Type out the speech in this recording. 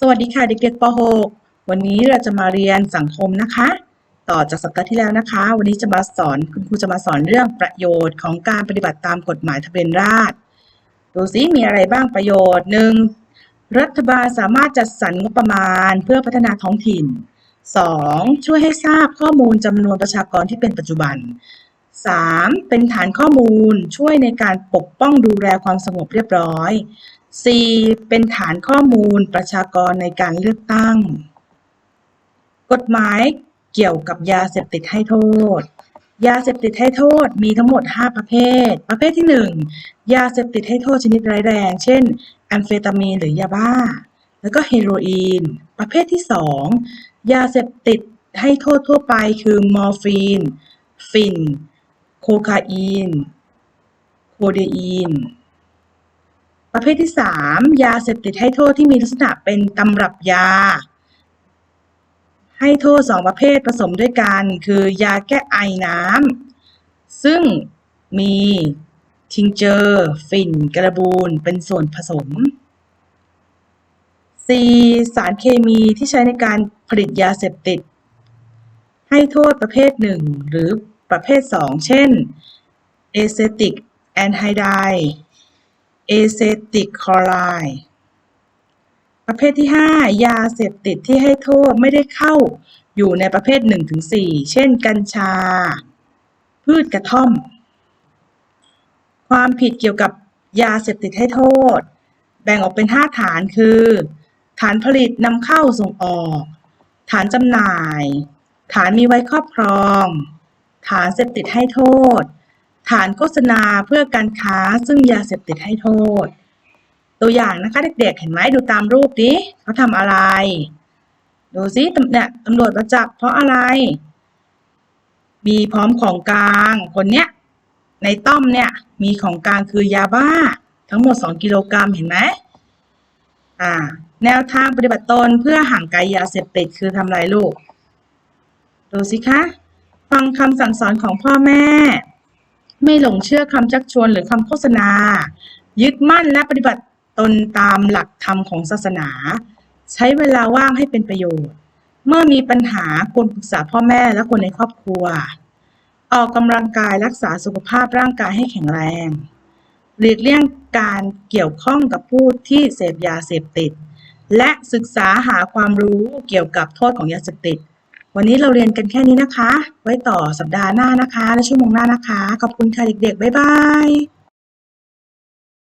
สวัสดีค่ะเด็กๆป .6 วันนี้เราจะมาเรียนสังคมนะคะ ต่อจากสัปดาห์ที่แล้วนะคะ วันนี้จะมาสอนคุณครูจะมาสอนเรื่องประโยชน์ของการปฏิบัติตามกฎหมายทะเบียนราษฎร์ดูซิมีอะไรบ้างประโยชน์หนึ่งรัฐบาลสามารถจัดสรรงบประมาณเพื่อพัฒนาท้องถิ่น 2. ช่วยให้ทราบข้อมูลจำนวนประชากรที่เป็นปัจจุบัน 3. เป็นฐานข้อมูลช่วยในการปกป้องดูแลความสงบเรียบร้อย 4. เป็นฐานข้อมูลประชากรในการเลือกตั้ง กฎหมายเกี่ยวกับยาเสพติดให้โทษ ยาเสพติดให้โทษมีทั้งหมด 5 ประเภท ประเภทที่ 1 ยาเสพติดให้โทษชนิดร้ายแรง เช่น แอมเฟตามีนหรือยาบ้า แล้วก็เฮโรอีน ประเภทที่ 2 ยาเสพติดให้โทษทั่วไปคือมอร์ฟีน ฟิน โคคาอีน โคเดอีน ประเภทที่ 3 ยาเสพติดให้โทษที่มีลักษณะเป็นตำรับยา ให้โทษ 2 ประเภทผสมด้วยกัน คือยาแก้ไอน้ำซึ่งมีทิงเจอร์ ฝิ่น กระบูนเป็นส่วนผสม 4. สารเคมีที่ใช้ในการผลิตยาเสพติด ให้โทษประเภท 1 หรือประเภท 2 เช่น เอเซติกแอนไฮได เอเซติกคลอไรด์ประเภทที่ 5 ยาเสพติดที่ให้โทษไม่ได้เข้าอยู่ในประเภท 1-4 เช่น กัญชา พืชกระท่อม ความผิดเกี่ยวกับยาเสพติดให้โทษ แบ่งออกเป็น 5 ฐานคือ ฐานผลิตนำเข้าส่งออก ฐานจำหน่าย ฐานมีไว้ครอบครอง ฐานเสพติดให้โทษ ฐานโฆษณาเพื่อการค้าซึ่งยาเสพติดให้โทษ ตัวอย่างนะคะเด็กๆ เห็นไหมดูตามรูปดิเขาทำอะไร ดูซิเนี่ยตำรวจมาจับเพราะอะไร มีพร้อมของกลางคนเนี้ยในต้อมเนี่ยมีของกลางคือยาบ้า ทั้งหมด 2 กิโลกรัมเห็นไหมอ่า แนวทางปฏิบัติตนเพื่อห่างไกลยาเสพติดคือทำอะไรลูก ดูสิคะ ฟังคำสั่งสอนของพ่อแม่ ไม่หลงเชื่อคำชักชวนหรือคำโฆษณา ยึดมั่นและปฏิบัติตนตามหลักธรรมของศาสนา ใช้เวลาว่างให้เป็นประโยชน์ เมื่อมีปัญหาควรปรึกษาพ่อแม่และคนในครอบครัว ออกกำลังกายรักษาสุขภาพร่างกายให้แข็งแรง หลีกเลี่ยงการเกี่ยวข้องกับผู้ที่เสพยาเสพติด และศึกษาหาความรู้เกี่ยวกับโทษของยาเสพติด วันนี้เราเรียนกันแค่นี้นะคะ ไว้ต่อสัปดาห์หน้านะคะ และชั่วโมงหน้านะคะ ขอบคุณค่ะเด็กๆ บ๊ายบาย